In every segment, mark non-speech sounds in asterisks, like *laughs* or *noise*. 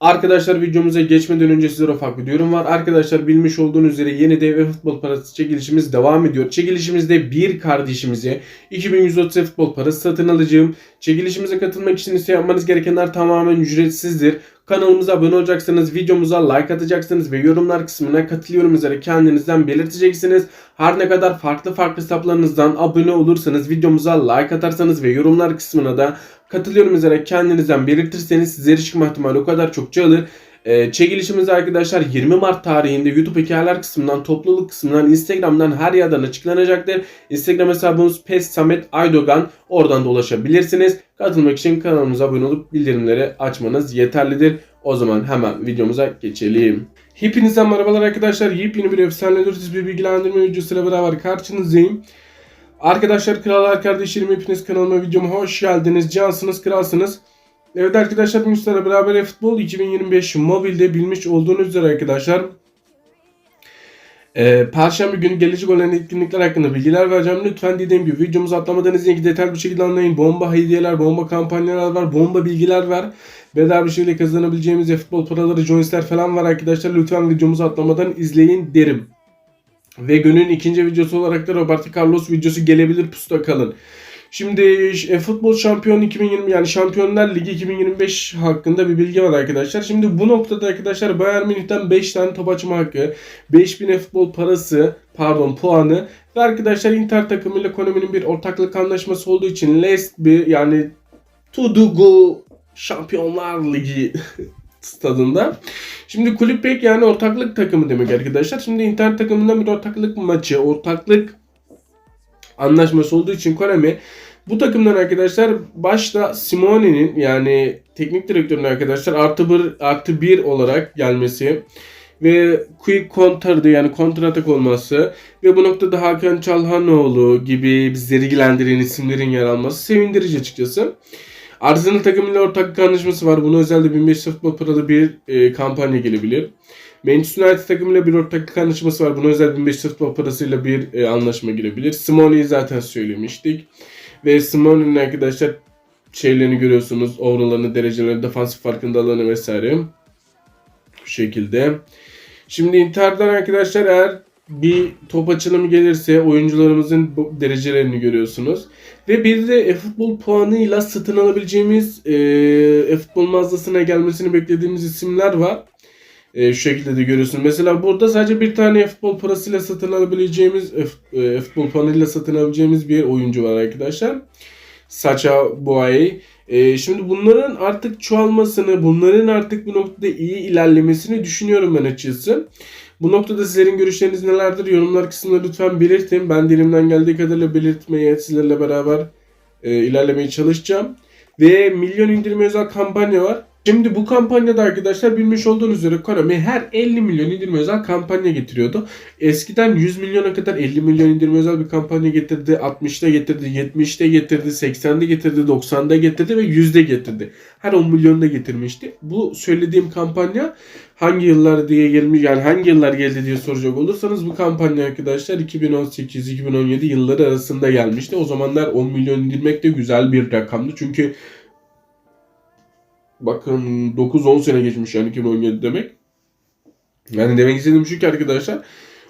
Arkadaşlar videomuza geçmeden önce sizlere ufak bir duyurum var. Arkadaşlar bilmiş olduğunuz üzere yeni dev futbol parası çekilişimiz devam ediyor. Çekilişimizde bir kardeşimize 2130 futbol parası satın alacağım. Çekilişimize katılmak için ise yapmanız gerekenler tamamen ücretsizdir. Kanalımıza abone olacaksınız, videomuza like atacaksınız ve yorumlar kısmına katılıyorum üzere kendinizden belirteceksiniz. Her ne kadar farklı farklı hesaplarınızdan abone olursanız, videomuza like atarsanız ve yorumlar kısmına da katılıyorum üzere kendinizden belirtirseniz sizlere çıkma ihtimali o kadar çokça alır. Ee, çekilişimiz arkadaşlar 20 Mart tarihinde YouTube hikayeler kısmından, topluluk kısmından, Instagram'dan her yerden açıklanacaktır. Instagram hesabımız Pes Samet Aydogan. Oradan da ulaşabilirsiniz. Katılmak için kanalımıza abone olup bildirimleri açmanız yeterlidir. O zaman hemen videomuza geçelim. Hepinizden merhabalar arkadaşlar. Yepyeni bir efsane 400 bir bilgilendirme videosuyla beraber karşınızdayım. Arkadaşlar krallar kardeşlerim hepiniz kanalıma videoma hoş geldiniz. Cansınız kralsınız. Evet arkadaşlar bugün sizlerle beraber futbol 2025 mobilde bilmiş olduğunuz üzere arkadaşlar. Ee, Perşembe günü gelecek olan etkinlikler hakkında bilgiler vereceğim. Lütfen dediğim gibi videomuzu atlamadan ki detaylı bir şekilde anlayın. Bomba hediyeler, bomba kampanyalar var, bomba bilgiler var. Bedava bir şekilde kazanabileceğimiz futbol paraları, jointsler falan var arkadaşlar. Lütfen videomuzu atlamadan izleyin derim. Ve günün ikinci videosu olarak da Roberto Carlos videosu gelebilir pusuda kalın. Şimdi e, futbol şampiyon 2020 yani Şampiyonlar Ligi 2025 hakkında bir bilgi var arkadaşlar. Şimdi bu noktada arkadaşlar Bayern Münih'ten 5 tane top açma hakkı, 5000 futbol parası, pardon puanı ve arkadaşlar Inter takımıyla Konami'nin bir ortaklık anlaşması olduğu için Lest bir yani to do go Şampiyonlar Ligi *laughs* stadında. Şimdi kulüp yani ortaklık takımı demek arkadaşlar. Şimdi Inter takımından bir ortaklık maçı, ortaklık anlaşması olduğu için Konami bu takımdan arkadaşlar başta Simone'nin yani teknik direktörün arkadaşlar artı bir, artı bir olarak gelmesi ve quick counter'dı yani kontratak olması ve bu noktada Hakan Çalhanoğlu gibi bizleri ilgilendiren isimlerin yer alması sevindirici açıkçası. Arsenal takımıyla ortaklık anlaşması var. Buna özel de 1500 futbol paralı bir e, kampanya gelebilir. Manchester United takımıyla bir ortaklık anlaşması var. Buna özel 1500 futbol parasıyla bir e, anlaşma girebilir. Simone'yi zaten söylemiştik. Ve Simone'nin arkadaşlar şeylerini görüyorsunuz. Overall'larını, derecelerini, defansif farkındalığını vesaire. Bu şekilde. Şimdi Inter'den arkadaşlar eğer bir top açılımı gelirse oyuncularımızın derecelerini görüyorsunuz. Ve bir de e-futbol puanıyla satın alabileceğimiz e, e-futbol mağazasına gelmesini beklediğimiz isimler var. E, şu şekilde de görüyorsun. Mesela burada sadece bir tane e-futbol parasıyla satın alabileceğimiz e-futbol puanıyla satın alabileceğimiz bir oyuncu var arkadaşlar. Sacha Boey. E, şimdi bunların artık çoğalmasını, bunların artık bu noktada iyi ilerlemesini düşünüyorum ben açıkçası. Bu noktada sizlerin görüşleriniz nelerdir? Yorumlar kısmında lütfen belirtin. Ben dilimden geldiği kadarıyla belirtmeye, sizlerle beraber e, ilerlemeye çalışacağım. Ve milyon indirme özel kampanya var. Şimdi bu kampanyada arkadaşlar bilmiş olduğunuz üzere Konami her 50 milyon indirme özel kampanya getiriyordu. Eskiden 100 milyona kadar 50 milyon indirme özel bir kampanya getirdi. 60'da getirdi, 70'te getirdi, 80'de getirdi, 90'da getirdi ve 100'de getirdi. Her 10 milyonda getirmişti. Bu söylediğim kampanya hangi yıllar diye gelmiş yani hangi yıllar geldi diye soracak olursanız bu kampanya arkadaşlar 2018-2017 yılları arasında gelmişti. O zamanlar 10 milyon indirmek de güzel bir rakamdı. Çünkü bakın 9-10 sene geçmiş yani 2017 demek. Yani demek istediğim şu ki arkadaşlar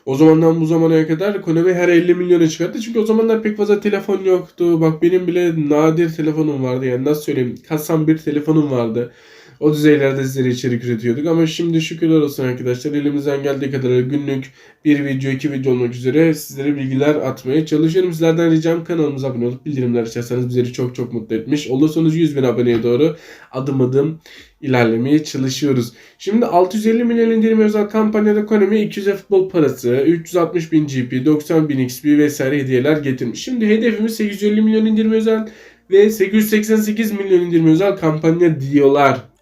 o zamandan bu zamana kadar Konami her 50 milyona çıkarttı. Çünkü o zamanlar pek fazla telefon yoktu. Bak benim bile nadir telefonum vardı. Yani nasıl söyleyeyim? Kasam bir telefonum vardı. O düzeylerde sizlere içerik üretiyorduk ama şimdi şükürler olsun arkadaşlar elimizden geldiği kadar günlük bir video iki video olmak üzere sizlere bilgiler atmaya çalışıyorum. Sizlerden ricam kanalımıza abone olup bildirimler açarsanız bizleri çok çok mutlu etmiş olursanız 100 bin aboneye doğru adım adım ilerlemeye çalışıyoruz. Şimdi 650 milyon indirim özel kampanyada Konami 200 futbol parası, 360 bin GP, 90 bin XP vesaire hediyeler getirmiş. Şimdi hedefimiz 850 milyon indirim özel ve 888 milyon indirim özel kampanya diyorlar.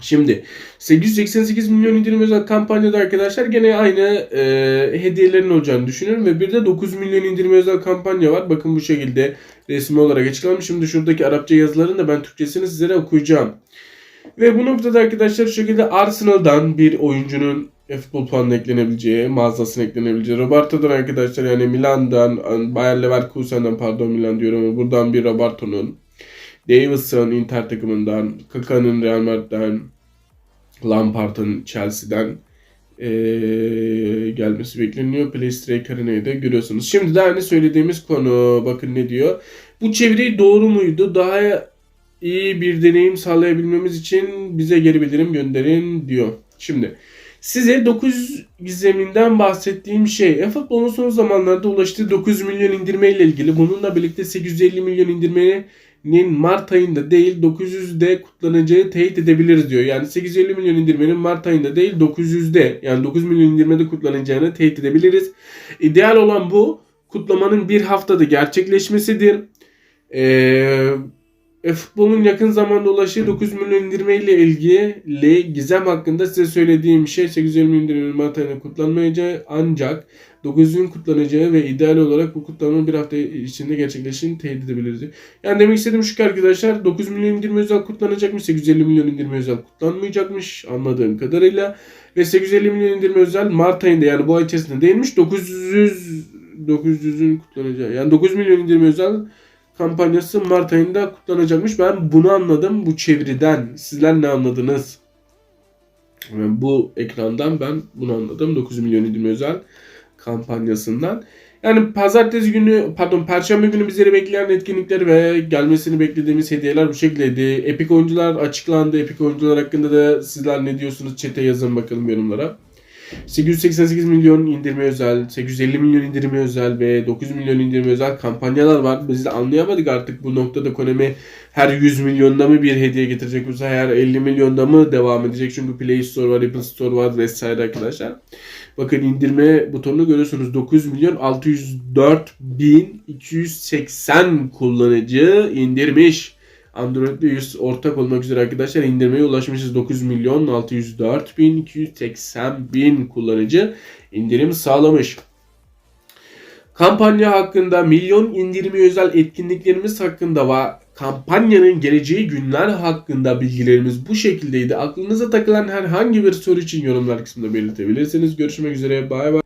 Şimdi 888 milyon indirim özel kampanyada arkadaşlar gene aynı e, hediyelerin olacağını düşünüyorum ve bir de 9 milyon indirim özel kampanya var. Bakın bu şekilde resmi olarak açıklanmış. Şimdi şuradaki Arapça yazıların da ben Türkçesini sizlere okuyacağım. Ve bu noktada arkadaşlar şu şekilde Arsenal'dan bir oyuncunun futbol puanına eklenebileceği, mağazasına eklenebileceği, Roberto'dan arkadaşlar yani Milan'dan, Bayer Leverkusen'den pardon Milan diyorum buradan bir Roberto'nun, Davidson Inter takımından, Kaka'nın Real Madrid'den, Lampard'ın Chelsea'den ee, gelmesi bekleniyor. PlayStation Arena'yı da görüyorsunuz. Şimdi de aynı söylediğimiz konu. Bakın ne diyor. Bu çeviri doğru muydu? Daha iyi bir deneyim sağlayabilmemiz için bize geri bildirim gönderin diyor. Şimdi size 9 gizeminden bahsettiğim şey e-futbolun son zamanlarda ulaştığı 9 milyon indirme ile ilgili. Bununla birlikte 850 milyon indirmenin Mart ayında değil 900'de kutlanacağı teyit edebiliriz diyor. Yani 850 milyon indirmenin Mart ayında değil 900'de yani 9 milyon indirmede kutlanacağını teyit edebiliriz. İdeal olan bu kutlamanın bir haftada gerçekleşmesidir. Eee e, futbolun yakın zamanda ulaştığı 9 milyon indirme ile ilgili gizem hakkında size söylediğim şey 850 milyon Mart ayında kutlanmayacağı ancak 900'ün kutlanacağı ve ideal olarak bu kutlamanın bir hafta içinde gerçekleştiğini teyit edebiliriz. Yani demek istediğim şu ki arkadaşlar 9 milyon indirme özel kutlanacakmış 850 milyon indirme özel kutlanmayacakmış anladığım kadarıyla ve 850 milyon indirme özel Mart ayında yani bu ay içerisinde değilmiş 900 900'ün kutlanacağı yani 9 milyon indirme özel kampanyası Mart ayında kutlanacakmış. Ben bunu anladım bu çeviriden. Sizler ne anladınız? Yani bu ekrandan ben bunu anladım. 9 milyon indirme özel kampanyasından. Yani pazartesi günü pardon perşembe günü bizleri bekleyen etkinlikler ve gelmesini beklediğimiz hediyeler bu şekildeydi. Epic oyuncular açıklandı. Epic oyuncular hakkında da sizler ne diyorsunuz? Çete yazın bakalım yorumlara. 888 milyon indirme özel, 850 milyon indirme özel ve 9 milyon indirme özel kampanyalar var. Biz de anlayamadık artık bu noktada Konami her 100 milyonda mı bir hediye getirecek yoksa her 50 milyonda mı devam edecek? Çünkü Play Store var, Apple Store var vesaire arkadaşlar. Bakın indirme butonunu görüyorsunuz. 9 milyon 604 bin 280 kullanıcı indirmiş. Android ve iOS ortak olmak üzere arkadaşlar indirmeye ulaşmışız. 9 milyon 604 bin 280 bin kullanıcı indirim sağlamış. Kampanya hakkında milyon indirimi özel etkinliklerimiz hakkında ve kampanyanın geleceği günler hakkında bilgilerimiz bu şekildeydi. Aklınıza takılan herhangi bir soru için yorumlar kısmında belirtebilirsiniz. Görüşmek üzere. Bay bay.